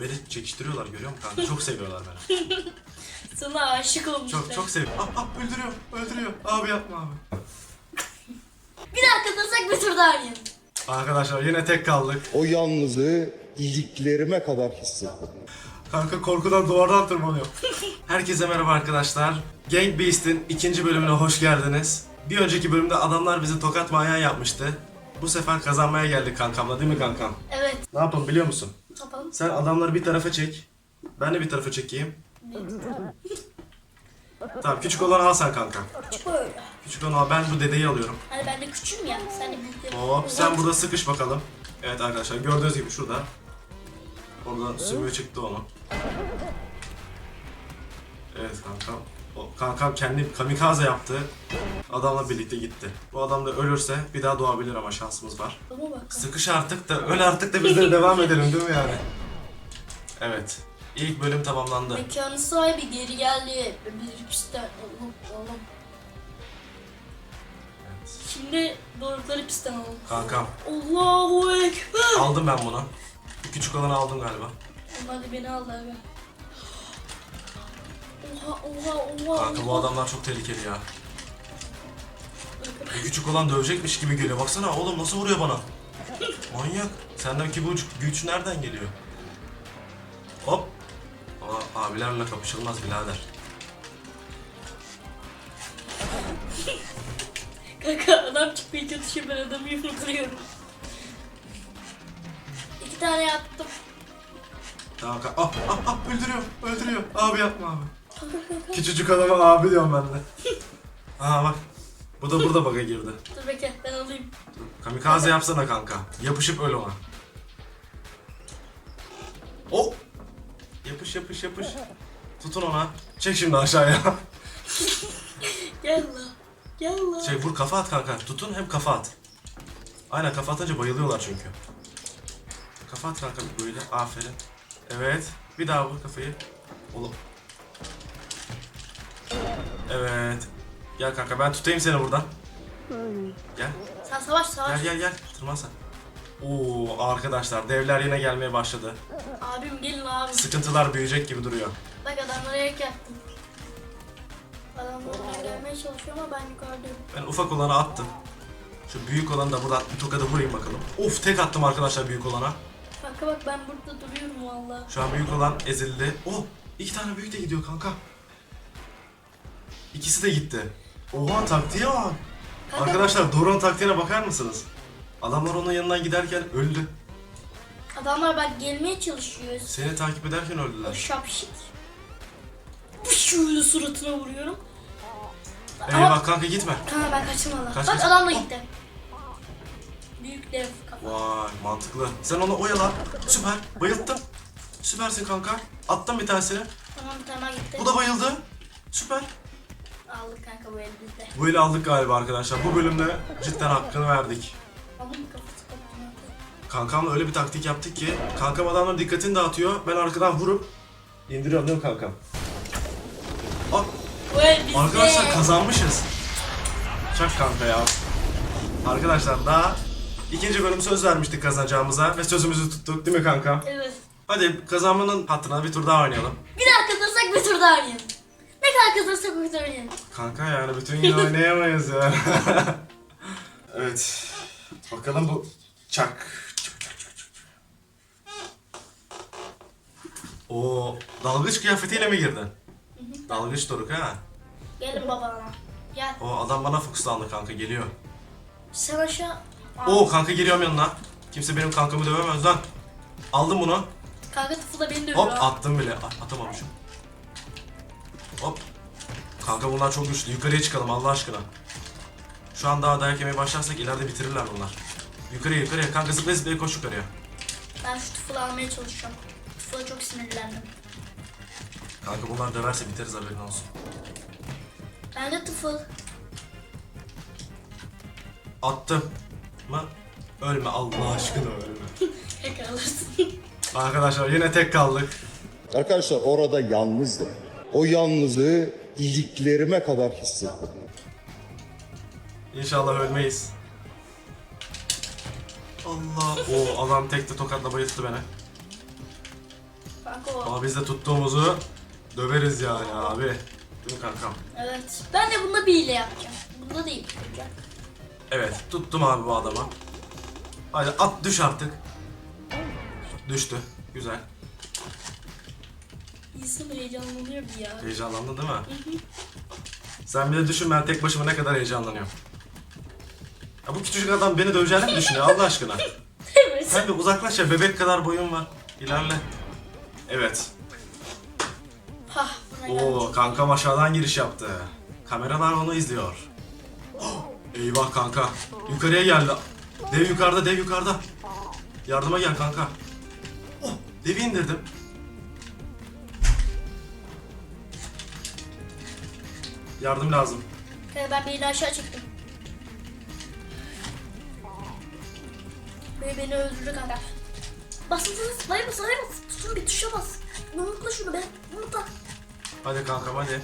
Beni çekiştiriyorlar görüyor musun kanka? Çok seviyorlar beni. Sana aşık olmuşlar. Çok çok seviyor. Ah, ah öldürüyor, öldürüyor. Abi yapma abi. Bir daha katılsak bir tur daha oynayalım. Arkadaşlar yine tek kaldık. O yalnızlığı iliklerime kadar hissettim. Kanka korkudan duvardan tırmanıyor. Herkese merhaba arkadaşlar. Gang Beast'in ikinci bölümüne hoş geldiniz. Bir önceki bölümde adamlar bizi tokat manyağı yapmıştı. Bu sefer kazanmaya geldik kankamla değil mi kankam? Evet. Ne yapalım biliyor musun? Yapalım. Sen adamları bir tarafa çek. Ben de bir tarafa çekeyim. Tamam küçük olanı al sen kanka. Böyle. Küçük olanı al. Ben bu dedeyi alıyorum. Hani ben de küçüğüm ya. Sen de büyüklerim. Hop sen burada sıkış bakalım. Evet arkadaşlar gördüğünüz gibi şurada. Oradan sümüğü çıktı onu. Evet kankam. Kankam kendi kamikaze yaptı. Adamla birlikte gitti. Bu adam da ölürse bir daha doğabilir ama şansımız var. Ama bak. Sıkış artık da öl artık da biz de devam edelim değil mi yani? Evet. İlk bölüm tamamlandı. Mekanın sahibi geri geldi. Bir pistten. Oğlum oğlum. Evet. Şimdi doğrultuları pistten alalım. Kankam Allahu Ekber. aldım ben bunu. Bu küçük olanı aldım galiba. Da beni aldı abi. Oha oha oha. Kanka bu adamlar çok tehlikeli ya. Bu küçük olan dövecekmiş gibi geliyor. Baksana oğlum nasıl vuruyor bana. Manyak. Sendeki bu güç nereden geliyor? Hop. Ama abilerle kapışılmaz birader. Kanka adam çıkmaya çalışıyor ben adamı yumrukluyorum. İki tane yaptım. Tamam ka- ah, ah, ah, öldürüyor, öldürüyor. Abi yapma abi. Küçücük adama abi diyorum ben de. Aa bak. Bu da burada bug'a girdi. Dur bekle ben alayım. Kamikaze yapsana kanka. Yapışıp öl ona. O. Yapış yapış yapış. Tutun ona. Çek şimdi aşağıya. Gel la. Gel la. Şey vur kafa at kanka. Tutun hem kafa at. Aynen kafa atınca bayılıyorlar çünkü. Kafa at kanka böyle. Aferin. Evet. Bir daha vur kafayı. Oğlum. Evet. Gel kanka ben tutayım seni buradan. Gel. Sen savaş savaş. Gel gel gel. Tırman sen. Oo arkadaşlar devler yine gelmeye başladı. Abim gelin abi. Sıkıntılar büyüyecek gibi duruyor. Bak adamlara yak yaptım. Adamlar gelmeye çalışıyor ama ben yukarıdayım. Ben ufak olanı attım. Şu büyük olanı da buradan bir tokada vurayım bakalım. Of tek attım arkadaşlar büyük olana. Kanka bak ben burada duruyorum valla. Şu an büyük olan ezildi. Oh iki tane büyük de gidiyor kanka. İkisi de gitti. Oha taktiğe bak. Arkadaşlar Doron taktiğine bakar mısınız? Adamlar onun yanından giderken öldü. Adamlar bak gelmeye çalışıyor. Seni takip ederken öldüler. şapşik. Bir şöyle suratına vuruyorum. Eyvah kanka gitme. Kanka ben valla. Kaç, Bak kaç. adam da gitti. Büyük dev kafa. Vay mantıklı. Sen onu oyala. Süper. Bayılttım. Süpersin kanka. Attım bir tanesini. Tamam bir tane daha gitti. Bu da bayıldı. Süper. Aldık kanka bu elimizde. Bu eli aldık galiba arkadaşlar. Bu bölümde cidden hakkını verdik. Kafası. Kankamla öyle bir taktik yaptık ki kankam adamların dikkatini dağıtıyor. Ben arkadan vurup indiriyorum değil mi kankam? Ah, Bu el bizde. arkadaşlar kazanmışız. Çak kanka ya. Arkadaşlar daha ikinci bölüm söz vermiştik kazanacağımıza ve sözümüzü tuttuk değil mi kanka? Evet. Hadi kazanmanın hatırına bir tur daha oynayalım. Bir daha kazanırsak bir tur daha oynayalım. Tur oynayalım. Kanka yani bütün gün oynayamayız ya. evet. Bakalım bu çak. O dalgıç kıyafetiyle mi girdin? Dalgıç Doruk ha. Gelin babana. Gel. O adam bana fokuslandı kanka geliyor. Sen aşağı. Aa, Oo kanka geliyorum yanına. Kimse benim kankamı dövemez lan. Aldım bunu. Kanka tıfı da beni dövüyor. Hop attım bile. A- atamamışım. Kanka bunlar çok güçlü. Yukarıya çıkalım Allah aşkına. Şu an daha dayak yemeye başlarsak ileride bitirirler bunlar. Yukarıya yukarıya. Kanka zıplaya zıplaya koş yukarıya. Ben şu tıfılı almaya çalışacağım. Tıfıla çok sinirlendim. Kanka bunlar döverse biteriz haberin olsun. Ben de tıfıl. Attım. Mı? Ölme Allah aşkına ölme. Tek alırsın. Arkadaşlar yine tek kaldık. Arkadaşlar orada yalnızdım. O yalnızlığı iliklerime kadar hissettim. İnşallah ölmeyiz. Allah. O adam tekte tokatla bayılttı beni. kanka o. Ama biz de tuttuğumuzu döveriz yani abi. Değil mi kankam? Evet. Ben de bunda bir hile yapacağım. Bunda da iyi yapacağım. Evet tuttum abi bu adamı. Hadi at düş artık. Düştü. Güzel. İnsan heyecanlanıyor bir ya. Heyecanlandın değil mi? Sen bir de düşün ben tek başıma ne kadar heyecanlanıyorum. Ya bu küçücük adam beni döveceğini mi düşünüyor Allah aşkına? Evet. Sen bir uzaklaş ya bebek kadar boyun var. İlerle. Evet. Hah buna Oo geldim. kankam aşağıdan giriş yaptı. Kameralar onu izliyor. Oh, eyvah kanka. Yukarıya geldi. Dev yukarıda, dev yukarıda. Yardıma gel kanka. Oh, devi indirdim. Yardım lazım. Kanka ben birini aşağı çektim. Beni, beni öldürdü kanka. Bas bas bas. Hayır bas hayır bas. Tutun bir tuşa bas. Unutma şunu be. Unutma. Hadi kankam hadi.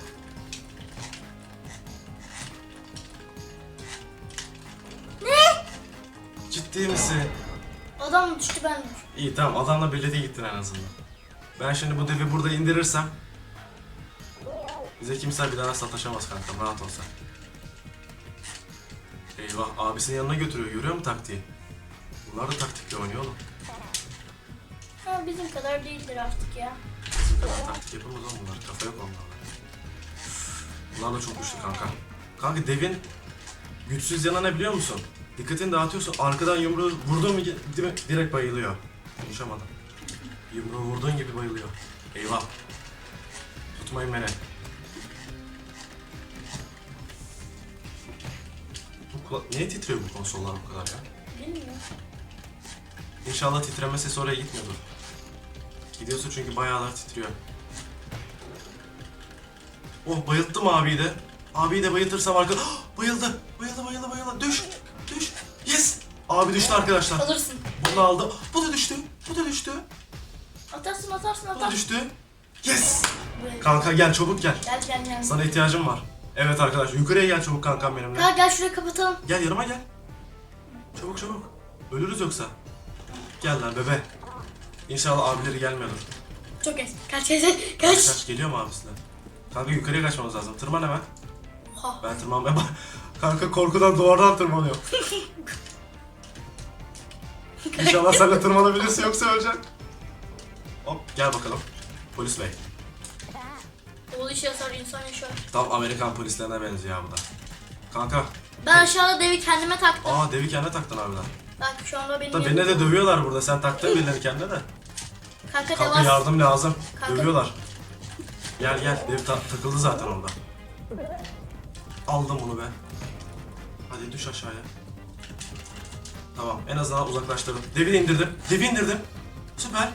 Ne? Ciddi misin? Adam düştü ben. İyi tamam adamla birlikte gittin en azından. Ben şimdi bu devi burada indirirsem bize kimse bir daha sataşamaz kankam rahat ol sen. Eyvah abisinin yanına götürüyor görüyor musun taktiği? Bunlar da taktikle oynuyor oğlum. Ha bizim kadar değildir artık ya. Bizim kadar taktik yapamaz oğlum bunlar kafa yok onlarla. Bunlar da çok güçlü kanka. Kanka devin güçsüz yanı ne biliyor musun? Dikkatini dağıtıyorsun arkadan yumruğu vurduğun mu direkt bayılıyor. Konuşamadım. Yumruğu vurduğun gibi bayılıyor. Eyvah. Tutmayın beni. Kula- Niye titriyor bu konsollar bu kadar ya? Bilmiyorum. İnşallah titreme sesi oraya gitmiyordur. Gidiyorsa çünkü bayağılar titriyor. Oh bayılttım abiyi de. Abiyi de bayıltırsam arka... Bayıldı. Bayıldı bayıldı bayıldı. Düş. Düş. Yes. Abi düştü arkadaşlar. Alırsın. Bunu aldı. Bu da düştü. Bu da düştü. Atarsın atarsın Bu da atarsın. düştü. Yes. Böyle. Kanka gel çabuk gel. Gel gel gel. Sana ihtiyacım var. Evet arkadaşlar yukarıya gel çabuk kankam benimle. Gel gel şurayı kapatalım. Gel yanıma gel. Çabuk çabuk. Ölürüz yoksa. Gel lan bebe. İnşallah abileri gelmiyordur. Çok geç. Kaç kaç kaç. Kaç geliyor mu abisiyle? Kanka yukarıya kaçmamız lazım. Tırman hemen. Oha. Ben tırmanmaya bak. Kanka korkudan duvardan tırmanıyor. İnşallah sen de tırmanabilirsin yoksa öleceksin. Hop gel bakalım. Polis bey. Oğul iş yazar insan yaşar. Tam Amerikan polislerine benziyor bu da. Kanka. Ben aşağıda devi kendime taktım. Aa devi kendine taktın harbiden. Bak şu anda benim Da beni de dövüyorlar burada. Sen taktın birileri kendine de. Kanka Kanka devam. yardım lazım. Kanka. Dövüyorlar. Gel gel. Dev ta- takıldı zaten orada. Aldım bunu ben. Hadi düş aşağıya. Tamam en azından uzaklaştırdım. Devi indirdim. Devi indirdim. Süper.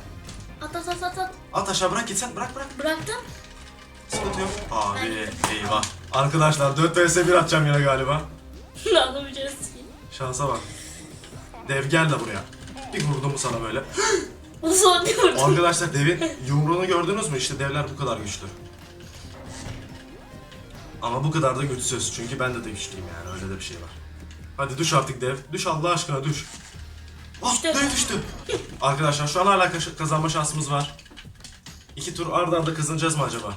At at at at at. At aşağı bırak gitsen bırak bırak. Bıraktım. Sıkıntı yok. Abi eyvah. Arkadaşlar 4 vs 1 atacağım yine galiba. Anlamayacağız ki. Şansa bak. Dev gel de buraya. Bir vurdum sana böyle. Bu son bir vurdu. Arkadaşlar devin yumruğunu gördünüz mü? İşte devler bu kadar güçlü. Ama bu kadar da güçsüz. Çünkü ben de de güçlüyüm yani. Öyle de bir şey var. Hadi düş artık dev. Düş Allah aşkına düş. Düştü. dev düştü. Arkadaşlar şu an hala kaş- kazanma şansımız var. İki tur arda arda kazanacağız mı acaba?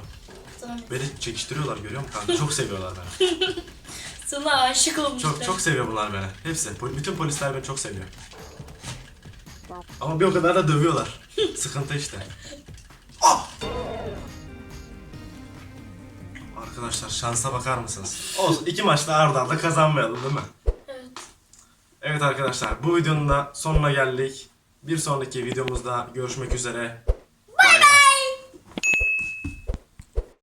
Sana, Beni çekiştiriyorlar görüyor musun kanka? Çok seviyorlar beni. sana aşık olmuşlar. Çok çok seviyor bunlar beni. Hepsi. Bütün polisler beni çok seviyor. Ama bir o kadar da dövüyorlar. Sıkıntı işte. Ah! Arkadaşlar şansa bakar mısınız? Olsun iki maçta arda arda kazanmayalım değil mi? Evet. Evet arkadaşlar bu videonun da sonuna geldik. Bir sonraki videomuzda görüşmek üzere.